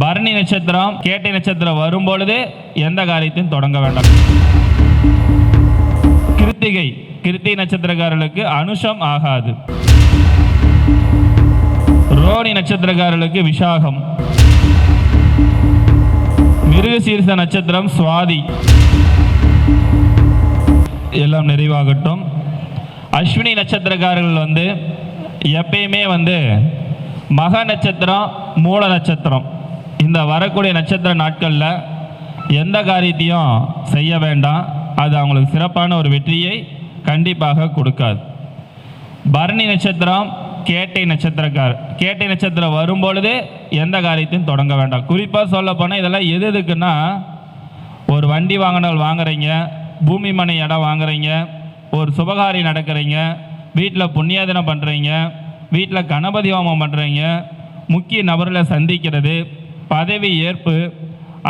பரணி நட்சத்திரம் கேட்டை நட்சத்திரம் வரும்பொழுது எந்த காரியத்தையும் தொடங்க வேண்டாம். கிருத்திகை கிருத்திகை நட்சத்திரக்காரர்களுக்கு அனுஷம் ஆகாது. ரோனி நட்சத்திரக்காரர்களுக்கு விஷாகம் மிருகசீர்ச நட்சத்திரம் சுவாதி. எல்லாம் நிறைவாகட்டும். அஸ்வினி நட்சத்திரக்காரர்கள் வந்து எப்பயுமே வந்து மக நட்சத்திரம் மூல நட்சத்திரம். இந்த வரக்கூடிய நட்சத்திர நாட்களில் எந்த காரியத்தையும் செய்ய வேண்டாம். அது அவங்களுக்கு சிறப்பான ஒரு வெற்றியை கண்டிப்பாக கொடுக்காது. பரணி நட்சத்திரம் கேட்டை நட்சத்திரக்கார் கேட்டை நட்சத்திரம் வரும்பொழுது எந்த காரியத்தையும் தொடங்க வேண்டாம். குறிப்பாக சொல்ல போனால் இதெல்லாம் எது எதுக்குன்னா ஒரு வண்டி வாங்கினால் வாங்குறீங்க பூமி மனை இடம் வாங்குறீங்க ஒரு சுபகாரி நடக்கிறீங்க வீட்டில் புண்ணியாதனம் பண்ணுறீங்க வீட்டில் கணபதி ஹோமம் பண்ணுறீங்க முக்கிய நபர்களை சந்திக்கிறது பதவி ஏற்பு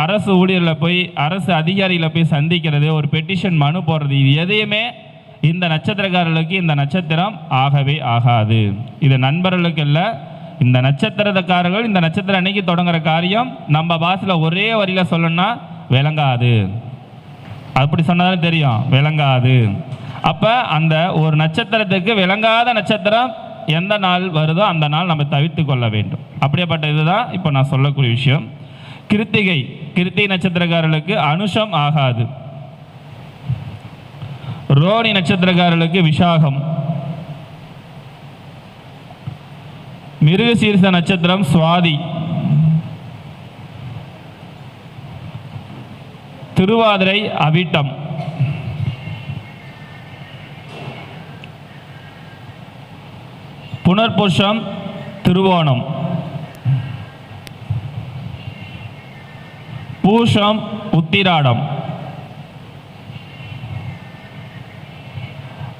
அரசு ஊழியரில் போய் அரசு அதிகாரிகளை போய் சந்திக்கிறது ஒரு பெட்டிஷன் மனு போடுறது இது எதையுமே இந்த நட்சத்திரக்காரர்களுக்கு இந்த நட்சத்திரம் ஆகவே ஆகாது. இது நண்பர்களுக்கு இல்லை இந்த நட்சத்திரக்காரர்கள் இந்த நட்சத்திரம் அன்னைக்கு தொடங்குற காரியம் நம்ம பாசில் ஒரே வரியில் சொல்லணும்னா விளங்காது. அப்படி சொன்னதாலும் தெரியும் விளங்காது. அப்போ அந்த ஒரு நட்சத்திரத்துக்கு விளங்காத நட்சத்திரம் எந்த நாள் வருதோ அந்த நாள் நம்ம தவிர்த்து கொள்ள வேண்டும். அப்படியேப்பட்ட இதுதான் இப்போ நான் சொல்லக்கூடிய விஷயம். கிருத்திகை கிருத்திகை நட்சத்திரக்காரர்களுக்கு அனுஷம் ஆகாது. ரோனி நட்சத்திரக்காரர்களுக்கு விஷாகம் மிருகசீர்ஷ நட்சத்திரம் சுவாதி. திருவாதிரை அவிட்டம். புனர்புஷம் திருவோணம். பூஷம் உத்திராடம்.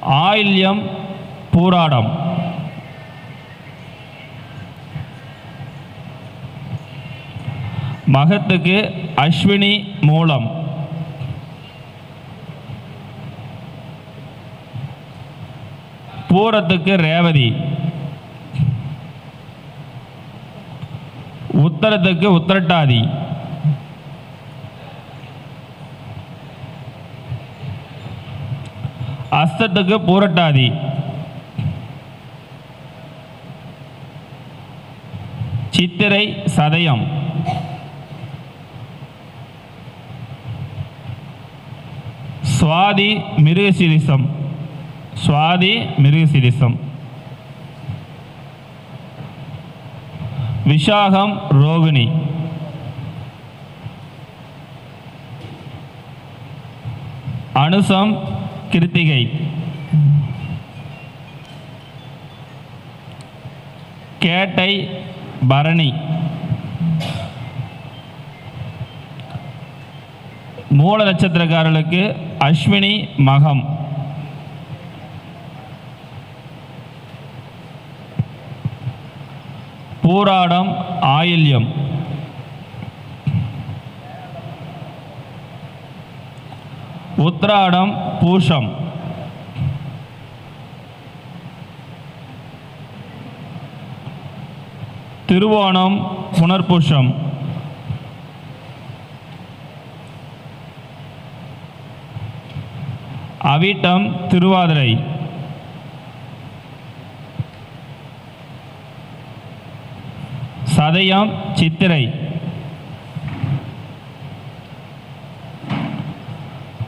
ஆயில்யம் பூராடம். மகத்துக்கு அஸ்வினி மூலம். பூரத்துக்கு ரேவதி. உத்தரத்துக்கு உத்தரட்டாதி. அஸ்தத்துக்கு பூரட்டாதி. சித்திரை சதயம். சுவாதி மிருகசிரிசம். சுவாதி மிருகசிரிசம். விஷாகம் ரோகிணி. அனுசம் கிருத்திகை. கேட்டை பரணி. மூல நட்சத்திரக்காரர்களுக்கு அஸ்வினி மகம். போராடம் ஆயில்யம். உத்ராடம் பூஷம். திருவோணம் புனர்பூஷம். அவிட்டம் திருவாதிரை. சதயம் சித்திரை.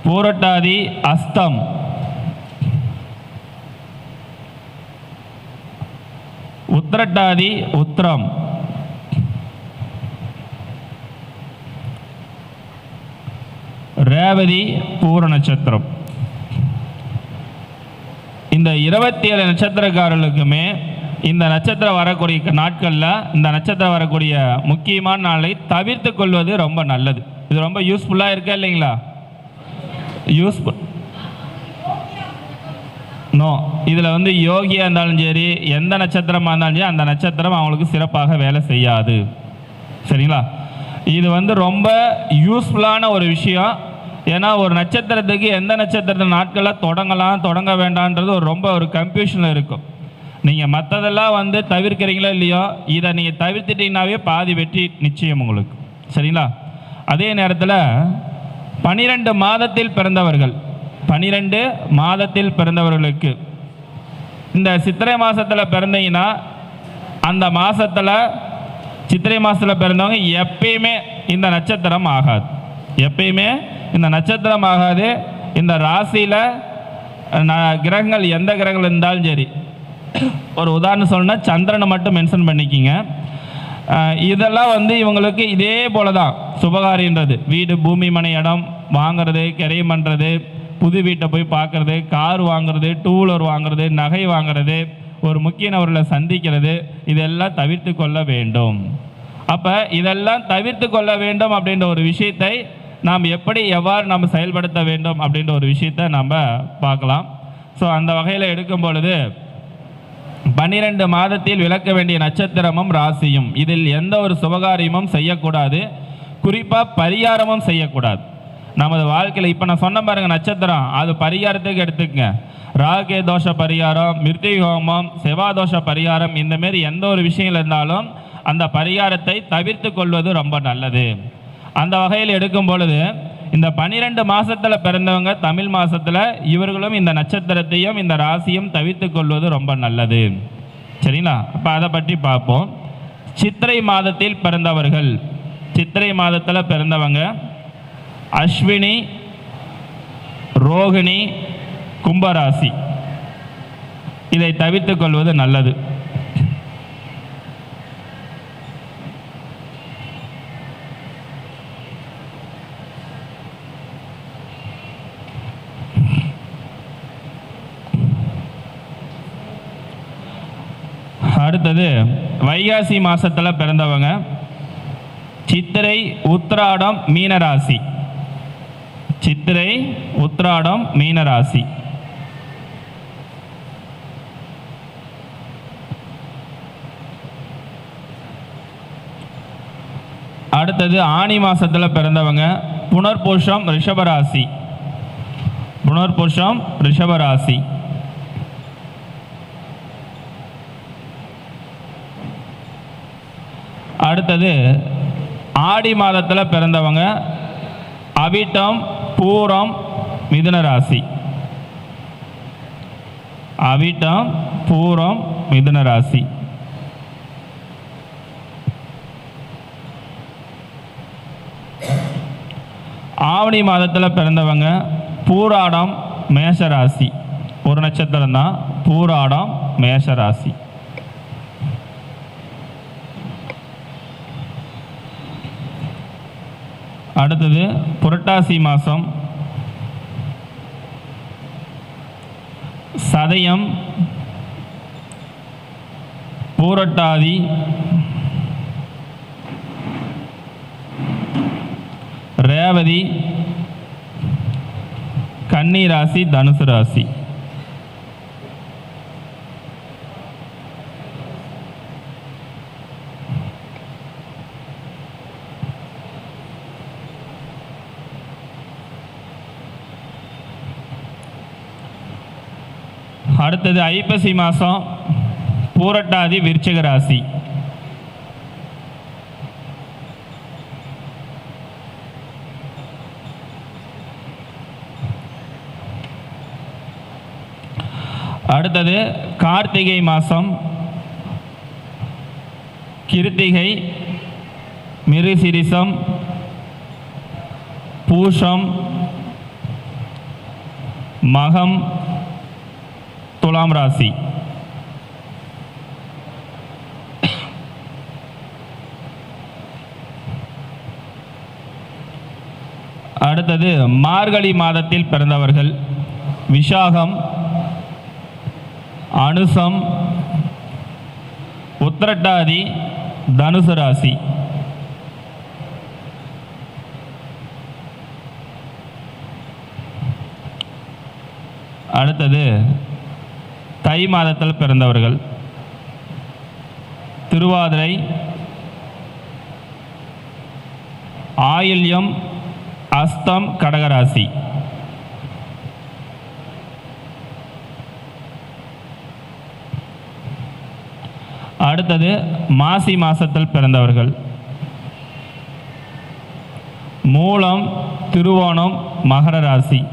பூரட்டாதி அஸ்தம். உத்திரட்டாதி உத்திரம். ரேவதி பூர நட்சத்திரம். இந்த இருபத்தி ஏழு நட்சத்திரக்காரர்களுக்குமே இந்த நட்சத்திரம் வரக்கூடிய நாட்களில் இந்த நட்சத்திரம் வரக்கூடிய முக்கியமான நாளை தவிர்த்து கொள்வது ரொம்ப நல்லது. இது ரொம்ப யூஸ்ஃபுல்லாக இருக்கா இல்லைங்களா? யூஸ்ஃபுல் நோ இதில் வந்து யோகியாக இருந்தாலும் சரி எந்த நட்சத்திரமாக இருந்தாலும் சரி அந்த நட்சத்திரம் அவங்களுக்கு சிறப்பாக வேலை செய்யாது. சரிங்களா? இது வந்து ரொம்ப யூஸ்ஃபுல்லான ஒரு விஷயம். ஏன்னா ஒரு நட்சத்திரத்துக்கு எந்த நட்சத்திரத்து நாட்களில் தொடங்கலாம் தொடங்க வேண்டான்றது ஒரு ரொம்ப ஒரு கன்ஃபியூஷனில் இருக்கும். நீங்கள் மற்றதெல்லாம் வந்து தவிர்க்கிறீங்களோ இல்லையோ இதை நீங்கள் தவிர்த்துட்டீங்கன்னாவே பாதி வெற்றி நிச்சயம் உங்களுக்கு. சரிங்களா? அதே நேரத்தில் பனிரெண்டு மாதத்தில் பிறந்தவர்கள் பனிரெண்டு மாதத்தில் பிறந்தவர்களுக்கு இந்த சித்திரை மாதத்தில் பிறந்தீங்கன்னா அந்த மாதத்தில் சித்திரை மாதத்தில் பிறந்தவங்க எப்பயுமே இந்த நட்சத்திரம் ஆகாது. எப்பயுமே இந்த நட்சத்திரம் ஆகாது. இந்த ராசியில் கிரகங்கள் எந்த கிரகங்கள் இருந்தாலும் சரி ஒரு உதாரணம் சொல்லணும்னா சந்திரனை மட்டும் மென்ஷன் பண்ணிக்கிங்க. இதெல்லாம் வந்து இவங்களுக்கு இதே போல தான் சுபகாரியன்றது. வீடு பூமி மனை இடம் வாங்குறது கிரையம் பண்ணுறது புது வீட்டை போய் பார்க்குறது கார் வாங்குறது டூ வீலர் வாங்குறது நகை வாங்குறது ஒரு முக்கிய நபர்களை சந்திக்கிறது இதெல்லாம் தவிர்த்து கொள்ள வேண்டும். அப்போ இதெல்லாம் தவிர்த்து கொள்ள வேண்டும் அப்படின்ற ஒரு விஷயத்தை நாம் எப்படி எவ்வாறு நாம் செயல்படுத்த வேண்டும் அப்படின்ற ஒரு விஷயத்தை நம்ம பார்க்கலாம். ஸோ அந்த வகையில் எடுக்கும் பொழுது பன்னிரண்டு மாதத்தில் விளக்க வேண்டிய நட்சத்திரமும் ராசியும். இதில் எந்த ஒரு சுபகாரியமும் செய்யக்கூடாது. குறிப்பாக பரிகாரமும் செய்யக்கூடாது. நமது வாழ்க்கையில் இப்போ நான் சொன்ன பாருங்க நட்சத்திரம். அது பரிகாரத்துக்கு எடுத்துக்கங்க. ராகே தோஷ பரிகாரம் மிருத்தி ஹோமம் செவ்வாய் தோஷ பரிகாரம் இந்த மாரி எந்த ஒரு விஷயங்கள் இருந்தாலும் அந்த பரிகாரத்தை தவிர்த்து கொள்வது ரொம்ப நல்லது. அந்த வகையில் எடுக்கும் பொழுது இந்த பனிரெண்டு மாசத்துல பிறந்தவங்க தமிழ் மாசத்துல இவர்களும் இந்த நட்சத்திரத்தையும் இந்த ராசியும் தவிர்த்து கொள்வது ரொம்ப நல்லது. சரிங்களா? அப்போ அதை பற்றி பார்ப்போம். சித்திரை மாதத்தில் பிறந்தவர்கள். சித்திரை மாதத்தில் பிறந்தவங்க. அஸ்வினி ரோகிணி கும்பராசி. இதை தவிர்த்து கொள்வது நல்லது. அடுத்தது வைகாசி மாசத்துல பிறந்தவங்க. சித்திரை உத்திராடம் மீனராசி. சித்திரை உத்திராடம் மீனராசி. அடுத்தது ஆனி மாசத்துல பிறந்தவங்க புனர்பூஷம் ரிஷபராசி. புனர்பூஷம் ரிஷபராசி. அடுத்தது ஆடி மாதத்தில் பிறந்தவங்க அவிட்டம் பூரம் மிதுன ராசி. அவிட்டம் பூரம் மிதுன ராசி. ஆவணி மாதத்தில் பிறந்தவங்க பூராடம் மேஷராசி ஒரு நட்சத்திரம் தான் பூராடம் மேஷராசி அடுத்தது புரட்டாசி மாதம் சதயம் பூரட்டாதி. ரேவதி. கன்னி ராசி தனுசு ராசி. அடுத்தது ஐப்பசி மாதம் பூரட்டாதி விருச்சிக ராசி அடுத்தது கார்த்திகை மாதம் கிருத்திகை மிருசிரிசம் பூஷம் மகம் துலாம் ராசி. அடுத்தது மார்கழி மாதத்தில் பிறந்தவர்கள் விஷாகம் அனுசம் உத்திரட்டாதி தனுசு ராசி. அடுத்தது தை மாதத்தில் பிறந்தவர்கள். திருவாதிரை ஆயில்யம் அஸ்தம் கடகராசி. அடுத்தது மாசி மாசத்தில் பிறந்தவர்கள். மூலம் திருவோணம் மகர ராசி.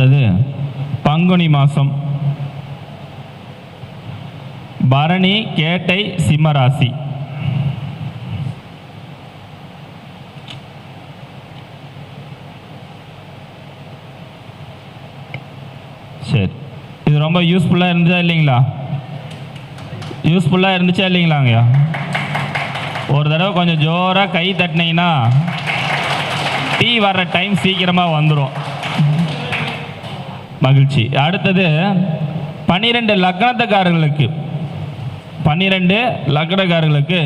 அடுத்தது பங்குனி மாதம் பரணி கேட்டை சிம்மராசி. சரி. இது ரொம்ப யூஸ்ஃபுல்லாக இருந்துச்சா இல்லைங்களா? யூஸ்ஃபுல்லாக இருந்துச்சா இல்லைங்களாங்கய்யா ஒரு தடவை கொஞ்சம் ஜோராக கை தட்டினீங்கன்னா டீ வர்ற டைம் சீக்கிரமாக வந்துடும் மகிழ்ச்சி. அடுத்தது பன்னிரெண்டு லக்னத்துக்காரர்களுக்கு. பன்னிரெண்டு லக்னக்காரர்களுக்கு.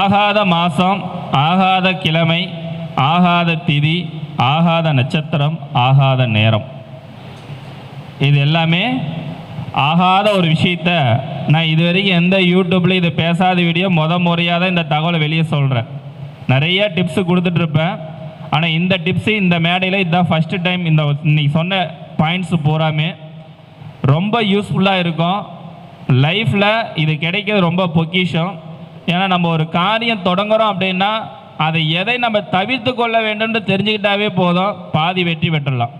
ஆகாத மாதம் ஆகாத கிழமை ஆகாத திதி ஆகாத நட்சத்திரம் ஆகாத நேரம். இது எல்லாமே ஆகாத ஒரு விஷயத்த நான் இது வரைக்கும் எந்த யூடியூப்பில் இது பேசாத வீடியோ முத முறையாக தான் இந்த தகவலை வெளியே சொல்கிறேன் நிறைய டிப்ஸு கொடுத்துட்ருப்பேன் ஆனால் இந்த டிப்ஸு இந்த மேடையில் இதுதான் ஃபஸ்ட்டு டைம் இந்த இன்னைக்கு சொன்ன பாயிண்ட்ஸ் பூராமே ரொம்ப யூஸ்ஃபுல்லாக இருக்கும். லைஃப்பில் இது கிடைக்கிறது ரொம்ப பொக்கிஷம். ஏன்னா நம்ம ஒரு காரியம் தொடங்குறோம் அப்படின்னா அதை எதை நம்ம தவிர்த்து கொள்ள வேண்டும்னு தெரிஞ்சுக்கிட்டாவே போதும். பாதி வெற்றி பெற்றலாம்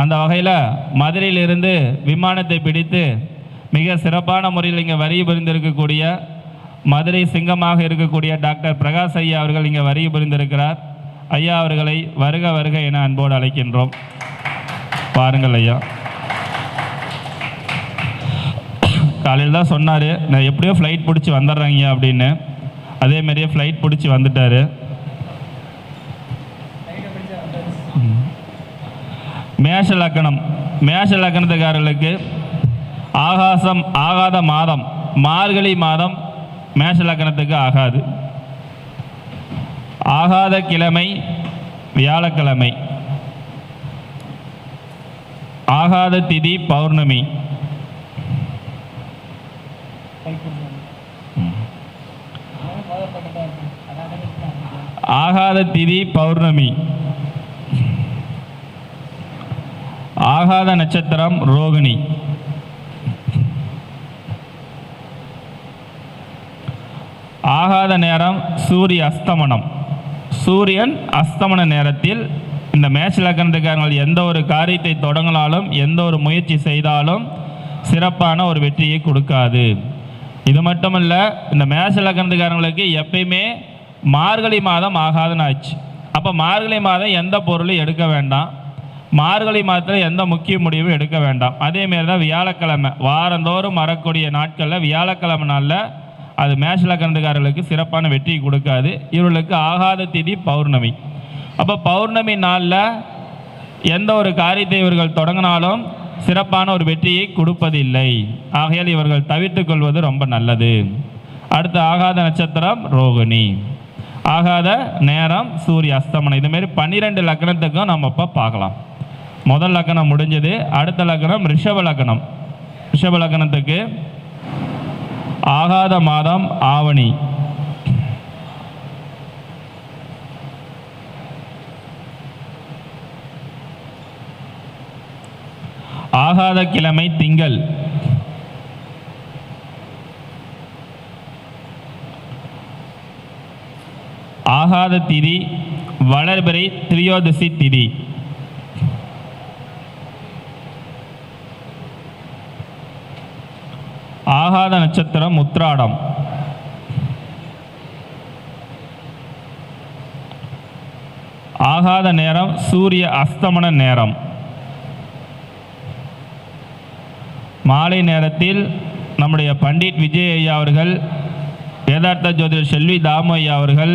அந்த வகையில் மதுரையிலிருந்து விமானத்தை பிடித்து மிக சிறப்பான முறையில் இங்கே வரி புரிந்திருக்கக்கூடிய மதுரை சிங்கமாக இருக்கக்கூடிய டாக்டர் பிரகாஷ் ஐயா அவர்கள் இங்கே வரி புரிந்திருக்கிறார். ஐயா அவர்களை வருக வருக என அன்போடு அழைக்கின்றோம். பாருங்கள் ஐயா. காலையில் தான் சொன்னார் நான் எப்படியோ ஃப்ளைட் பிடிச்சி வந்துடுறேங்க அப்படின்னு. அதே மாதிரியே ஃப்ளைட் பிடிச்சி வந்துட்டார். மேஷ லக்கணம் மேஷ லக்கணத்துக்காரர்களுக்கு ஆகாசம் ஆகாத மாதம் மார்கழி மாதம் மேஷ லக்கணத்துக்கு ஆகாது. ஆகாத கிழமை வியாழக்கிழமை. ஆகாத திதி பௌர்ணமி. ஆகாத திதி பௌர்ணமி. ஆகாத நட்சத்திரம் ரோகிணி. ஆகாத நேரம் சூரிய அஸ்தமனம். சூரியன் அஸ்தமன நேரத்தில் இந்த மேஷ லக்னத்துக்காரங்கள் எந்த ஒரு காரியத்தை தொடங்கினாலும் எந்த ஒரு முயற்சி செய்தாலும் சிறப்பான ஒரு வெற்றியை கொடுக்காது. இது மட்டுமல்ல இந்த மேஷ லக்னத்துக்காரங்களுக்கு எப்பயுமே மார்கழி மாதம் ஆகாதுன்னு ஆச்சு அப்போ மார்கழி மாதம் எந்த பொருளும் எடுக்க வேண்டாம். மார்கழி மாதத்தில் எந்த முக்கிய முடிவும் எடுக்க வேண்டாம். அதேமாரி தான் வியாழக்கிழமை. வாரந்தோறும் வரக்கூடிய நாட்களில் வியாழக்கிழமை நாளில் அது மேஷலக்கணக்காரர்களுக்கு சிறப்பான வெற்றி கொடுக்காது. இவர்களுக்கு ஆகாத திதி பௌர்ணமி. அப்போ பௌர்ணமி நாளில் எந்த ஒரு காரியத்தை இவர்கள் தொடங்கினாலும் சிறப்பான ஒரு வெற்றியை கொடுப்பதில்லை. ஆகையால் இவர்கள் தவிர்த்து கொள்வது ரொம்ப நல்லது. அடுத்து ஆகாத நட்சத்திரம் ரோகிணி. ஆகாத நேரம் சூரிய அஸ்தமனம் இதுமாரி பன்னிரெண்டு லக்னத்துக்கும் நம்ம இப்போ பார்க்கலாம். முதல் லக்னம் முடிஞ்சது அடுத்த லக்னம் ரிஷப லக்னம். ரிஷப லக்னத்துக்கு ஆகாத மாதம் ஆவணி. ஆகாத கிழமை திங்கள். ஆகாத திதி வளர்பிறை திரியோதசி திதி ஆகாத நட்சத்திரம் உத்ராடம் ஆகாத நேரம் சூரிய அஸ்தமன நேரம். மாலை நேரத்தில் நம்முடைய பண்டிட் விஜய் ஐயா அவர்கள் வேதார்த்த ஜோதிடர் செல்வி தாமு ஐயா அவர்கள்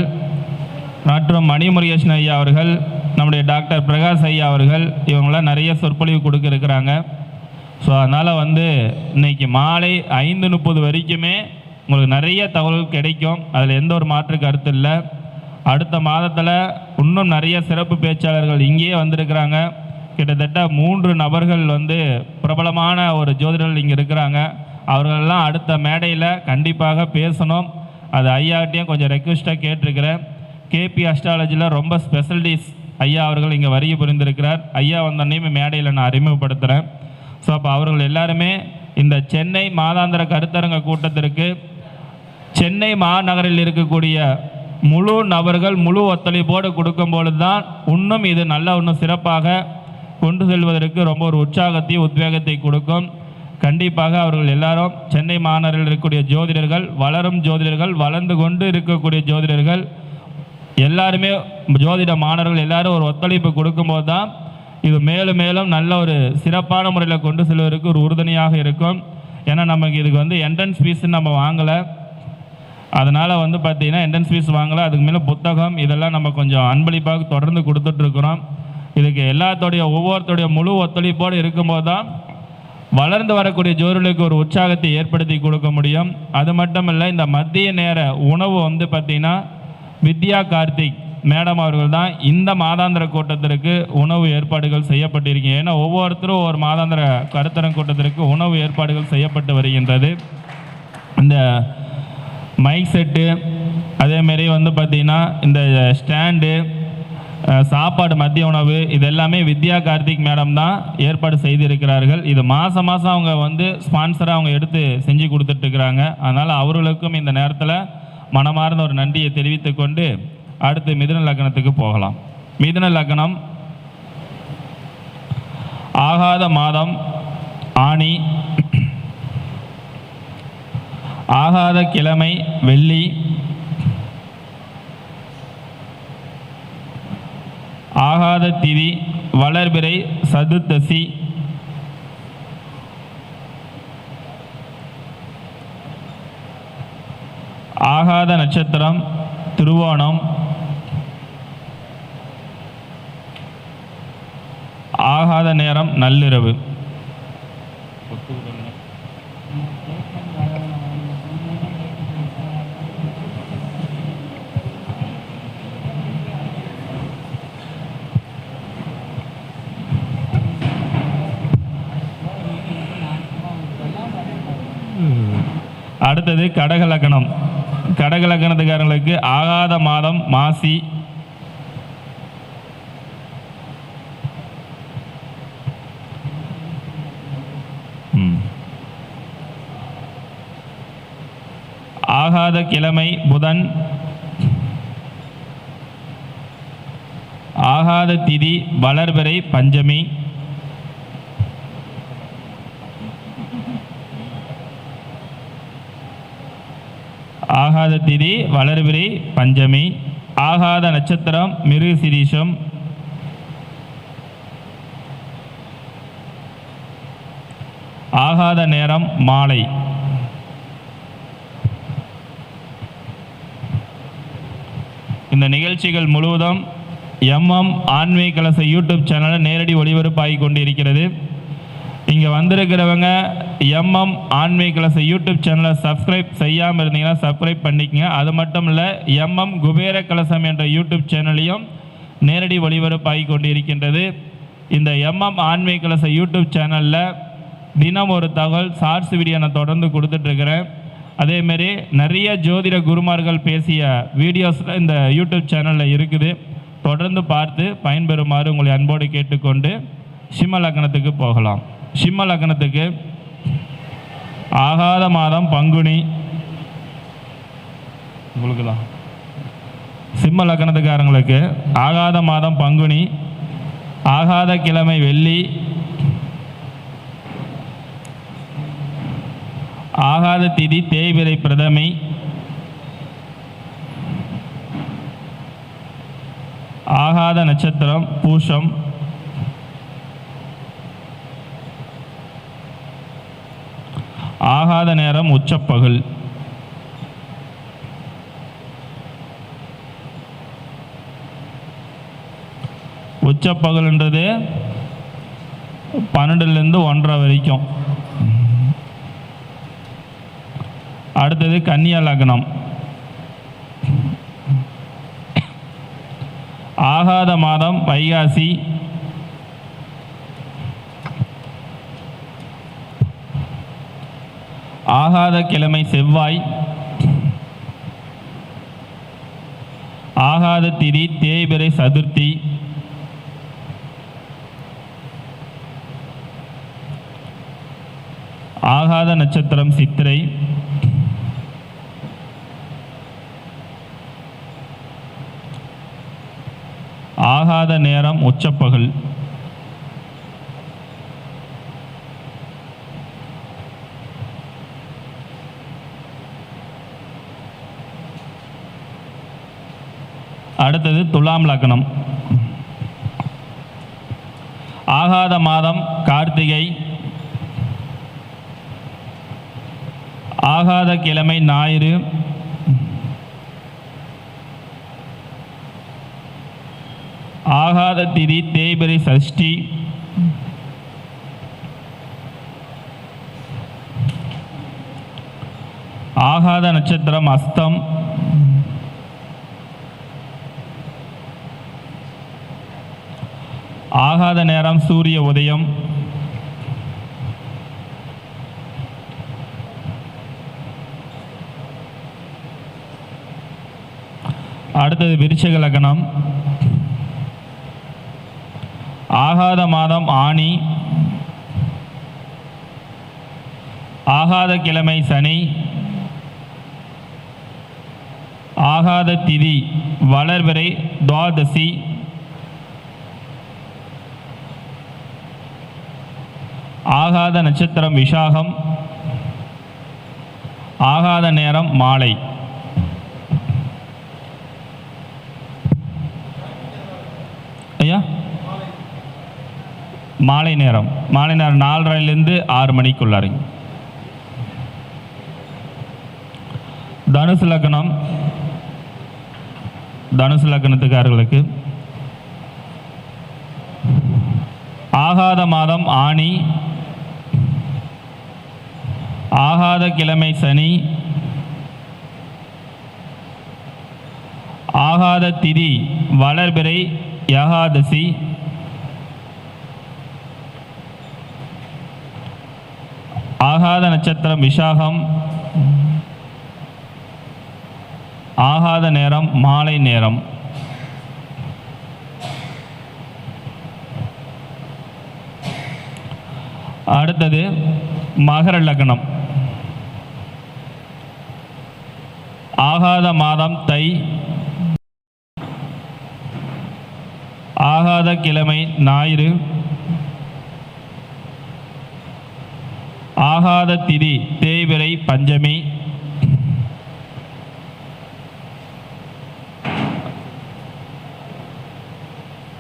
மற்றும் மணிமுருகேஷன் ஐயா அவர்கள் நம்முடைய டாக்டர் பிரகாஷ் ஐயா அவர்கள் இவங்களாம் நிறைய சொற்பொழிவு கொடுக்க இருக்கிறாங்க. ஸோ அதனால் வந்து இன்னைக்கு மாலை ஐந்து முப்பது வரைக்குமே உங்களுக்கு நிறைய தகவல்கள் கிடைக்கும். அதில் எந்த ஒரு மாற்று கருத்து இல்லை. அடுத்த மாதத்தில் இன்னும் நிறைய சிறப்பு பேச்சாளர்கள் இங்கேயே வந்திருக்கிறாங்க. கிட்டத்தட்ட மூன்று நபர்கள் வந்து பிரபலமான ஒரு ஜோதிடர்கள் இங்கே இருக்கிறாங்க. அவர்களெல்லாம் அடுத்த மேடையில் கண்டிப்பாக பேசணும். அது ஐயாட்டையும் கொஞ்சம் ரெக்வெஸ்ட்டாக கேட்டிருக்கிறேன். கேபி அஸ்ட்ராலஜியில் ரொம்ப ஸ்பெஷலிட்டிஸ் ஐயா அவர்கள் இங்கே வருகை புரிந்திருக்கிறார். ஐயா வந்தோடனே மேடையில் நான் அறிமுகப்படுத்துகிறேன் ஸோ அப்போ அவர்கள் எல்லாருமே இந்த சென்னை மாதாந்திர கருத்தரங்க கூட்டத்திற்கு சென்னை மாநகரில் இருக்கக்கூடிய முழு நபர்கள் முழு ஒத்துழைப்போடு கொடுக்கும் பொழுது தான் இன்னும் இது நல்ல இன்னும் சிறப்பாக கொண்டு செல்வதற்கு ரொம்ப ஒரு உற்சாகத்தையும் உத்வேகத்தை கொடுக்கும். கண்டிப்பாக அவர்கள் எல்லாரும் சென்னை மாநகரில் இருக்கக்கூடிய ஜோதிடர்கள் வளரும் ஜோதிடர்கள் வளர்ந்து கொண்டு இருக்கக்கூடிய ஜோதிடர்கள் எல்லாருமே ஜோதிட மாணவர்கள் எல்லாரும் ஒரு ஒத்துழைப்பு கொடுக்கும்போது தான் இது மேலும் மேலும் நல்ல ஒரு சிறப்பான முறையில் கொண்டு செல்வதற்கு ஒரு உறுதுணையாக இருக்கும். ஏன்னா நமக்கு இதுக்கு வந்து என்ட்ரன்ஸ் ஃபீஸ் நம்ம வாங்கலை. அதனால் வந்து பார்த்திங்கன்னா என்ட்ரன்ஸ் ஃபீஸ் வாங்கலை. அதுக்கு மேலே புத்தகம் இதெல்லாம் நம்ம கொஞ்சம் அன்பளிப்பாக தொடர்ந்து கொடுத்துட்ருக்குறோம் இதுக்கு எல்லாத்தோடைய ஒவ்வொருத்தோடைய முழு ஒத்துழைப்போடு இருக்கும்போது தான் வளர்ந்து வரக்கூடிய ஜோதிடர்களுக்கு ஒரு உற்சாகத்தை ஏற்படுத்தி கொடுக்க முடியும். அது மட்டும் இல்லை இந்த மதிய நேர உணவு வந்து பார்த்திங்கன்னா வித்யா கார்த்திக் மேடம் அவர்கள் தான் இந்த மாதாந்திர கூட்டத்திற்கு உணவு ஏற்பாடுகள் செய்யப்பட்டிருக்கீங்க ஏன்னா ஒவ்வொருத்தரும் ஒரு மாதாந்திர கருத்தரங்க கூட்டத்திற்கு உணவு ஏற்பாடுகள் செய்யப்பட்டு வருகின்றது. இந்த மைக் செட்டு அதேமாரி வந்து பார்த்திங்கன்னா இந்த ஸ்டாண்டு சாப்பாடு மதிய உணவு இது எல்லாமே வித்யா கார்த்திக் மேடம் தான் ஏற்பாடு செய்திருக்கிறார்கள். இது மாதம் மாதம் அவங்க வந்து ஸ்பான்சராக அவங்க எடுத்து செஞ்சு கொடுத்துட்ருக்குறாங்க அதனால் அவர்களுக்கும் இந்த நேரத்தில் மனமார்ந்த ஒரு நன்றியை தெரிவித்து கொண்டு அடுத்து மிதுன லக்னத்துக்கு போகலாம். மிதுன லக்னம் ஆகாத மாதம் ஆணி ஆகாத கிழமை வெள்ளி ஆகாத திதி வளர்பிறை சதுர்த்தசி ஆகாத நட்சத்திரம் திருவோணம் ஆகாத நேரம் நள்ளிரவு. அடுத்தது கடகலக்கணம் கடகலக்கணத்துக்காரங்களுக்கு ஆகாத மாதம் மாசி கிழமை புதன் ஆகாத திதி வளர்பிறை பஞ்சமி. ஆகாத திதி வளர்பிறை பஞ்சமி. ஆகாத நட்சத்திரம் மிருக சிரீஷம் ஆகாத நேரம் மாலை. இந்த நிகழ்ச்சிகள் முழுவதும் எம்எம் ஆன்மீக கலச யூடியூப் சேனலில் நேரடி ஒளிபரப்பாகி கொண்டிருக்கிறது. இங்கே வந்திருக்கிறவங்க எம்எம் ஆன்மீக கலச யூடியூப் சேனலை சப்ஸ்கிரைப் செய்யாமல் இருந்தீங்கன்னா சப்ஸ்கிரைப் பண்ணிக்கங்க. அது மட்டும் இல்லை எம்எம் குபேர கலசம் என்ற யூடியூப் சேனலையும் நேரடி ஒளிபரப்பாகி கொண்டிருக்கின்றது. இந்த எம்எம் ஆன்மீக கலச யூடியூப் சேனலில் தினம் ஒரு தகவல் ஷார்ட்ஸ் வீடியோ நான் தொடர்ந்து கொடுத்துட்ருக்கிறேன் அதேமாரி நிறைய ஜோதிட குருமார்கள் பேசிய வீடியோஸில் இந்த யூடியூப் சேனலில் இருக்குது. தொடர்ந்து பார்த்து பயன்பெறுமாறு உங்களை அன்போடு கேட்டுக்கொண்டு சிம்ம லக்னத்துக்கு போகலாம். சிம்ம லக்னத்துக்கு ஆகாத மாதம் பங்குனி. உங்களுக்கு தான் சிம்ம லக்னத்துக்காரங்களுக்கு ஆகாத மாதம் பங்குனி. ஆகாத கிழமை வெள்ளி. ஆகாத திதி தேய்பிறை பிரதமை. ஆகாத நட்சத்திரம் பூஷம். ஆகாத நேரம் உச்சப்பகல். உச்சப்பகல்ன்றது பன்னெண்டுலேருந்து ஒன்றரை வரைக்கும். அடுத்தது கன்னியா லக்னம். ஆகாத மாதம் வைகாசி. ஆகாத கிழமை செவ்வாய். ஆகாத திதி தேய்பிரை சதுர்த்தி. ஆகாத நட்சத்திரம் சித்திரை. ஆகாத நேரம் உச்சப்பகல். அடுத்தது துலாம் லக்னம். ஆகாத மாதம் கார்த்திகை. ஆகாத கிழமை ஞாயிறு. மாத திதி தேய்பிரை சஷ்டி. ஆகாத நட்சத்திரம் அஸ்தம். ஆகாத நேரம் சூரிய உதயம். அடுத்தது விருச்சக லக்னம். ஆகாத மாதம் ஆணி. ஆகாத கிழமை சனி. ஆகாத திதி வளர்வரை துவாதசி. ஆகாத நட்சத்திரம் விஷாகம். ஆகாத நேரம் மாலை. ஐயா? மாலை நேரம். மாலை நேரம் நாலரைலேருந்து ஆறு மணிக்குள்ளாருங்க தனுசு லக்னம். தனுசு லக்னத்துக்காரர்களுக்கு. ஆகாத மாதம் ஆணி. ஆகாத கிழமை சனி. ஆகாத திதி வளர்பிறை யகாதசி ஆகாத நட்சத்திரம் விஷாகம் ஆகாத நேரம் மாலை நேரம். அடுத்தது மகர லக்னம். ஆகாத மாதம் தை. ஆகாத கிழமை ஞாயிறு. ஆகாத திதி தேய்பிறை பஞ்சமி.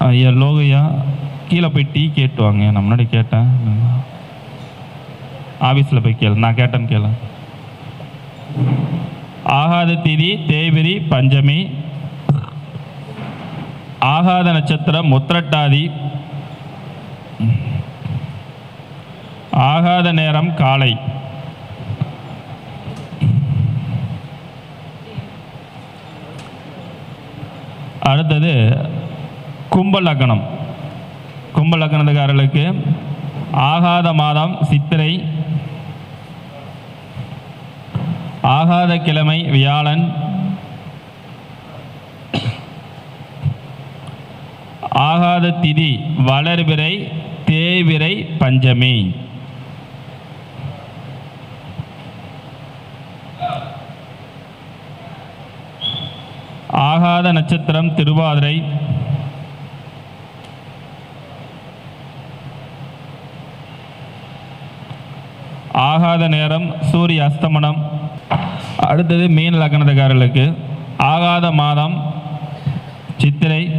ஐயா லோகையா கீழே போய் டீ கேட்டு வாங்க. நான் முன்னாடி கேட்டேன். ஆஃபீஸில் போய் கேளு. நான் கேட்டேன்னு கேளு. ஆகாத திதி தேய்பிரி பஞ்சமி. ஆகாத நட்சத்திரம் முத்திரட்டாதி. ஆகாத நேரம் காலை. அடுத்தது கும்ப லக்னம். கும்ப லக்னத்துக்காரர்களுக்கு ஆகாத மாதம் சித்திரை. ஆகாத கிழமை வியாழன். ஆகாத திதி வளர்பிறை தேவிரை பஞ்சமி. நட்சத்திரம் திருவாதிரை. ஆகாத நேரம் சூரிய அஸ்தமனம். அடுத்தது மீன் லக்னத்துக்காரர்களுக்கு. ஆகாத மாதம் சித்திரை.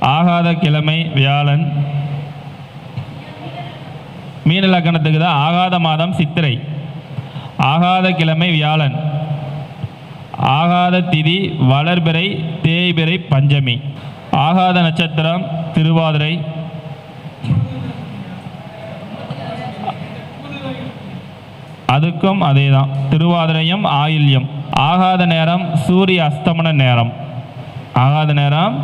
ஆகாத கிழமை வியாழன். மீன லக்னத்துக்கு தான் ஆகாத மாதம் சித்திரை. ஆகாத கிழமை வியாழன். ஆகாத திதி வளர்பிறை தேய்பிரை பஞ்சமி. ஆகாத நட்சத்திரம் திருவாதிரை. அதுக்கும் அதே தான் திருவாதிரையும் ஆயில்யம். ஆகாத நேரம் சூரிய அஸ்தமன நேரம். ஆகாத நேரம்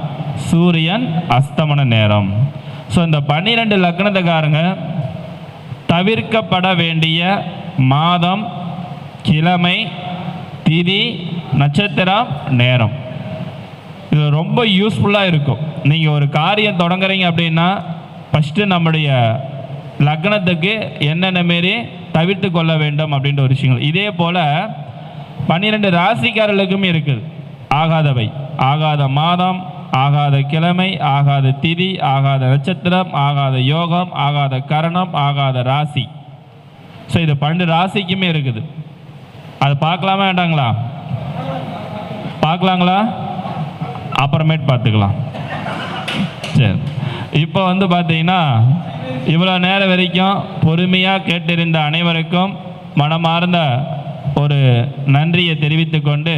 சூரியன் அஸ்தமன நேரம். ஸோ இந்த பன்னிரெண்டு லக்னத்துக்காரங்க தவிர்க்கப்பட வேண்டிய மாதம் கிழமை திதி நட்சத்திரம் நேரம். இது ரொம்ப யூஸ்ஃபுல்லாக இருக்கும். நீங்கள் ஒரு காரியம் தொடங்குறீங்க அப்படின்னா ஃபஸ்ட்டு நம்முடைய லக்னத்துக்கு என்னென்ன மாரி தவிர்த்து கொள்ள வேண்டும் அப்படின்ற ஒரு விஷயங்கள். இதே போல் பன்னிரெண்டு ராசிக்காரர்களுக்கும் இருக்குது. ஆகாதவை. ஆகாத மாதம் ஆகாத கிழமை ஆகாத திதி ஆகாத நட்சத்திரம் ஆகாத யோகம் ஆகாத கரணம் ஆகாத ராசி. ஸோ இது பன்னெண்டு ராசிக்குமே இருக்குது. அது பார்க்கலாமா வேண்டாங்களா? பார்க்கலாங்களா? அப்புறமேட்டு பார்த்துக்கலாம். சரி. இப்போ வந்து பார்த்தீங்கன்னா இவ்வளோ நேரம் வரைக்கும் பொறுமையாக கேட்டிருந்த அனைவருக்கும் மனமார்ந்த ஒரு நன்றியை தெரிவித்துக்கொண்டு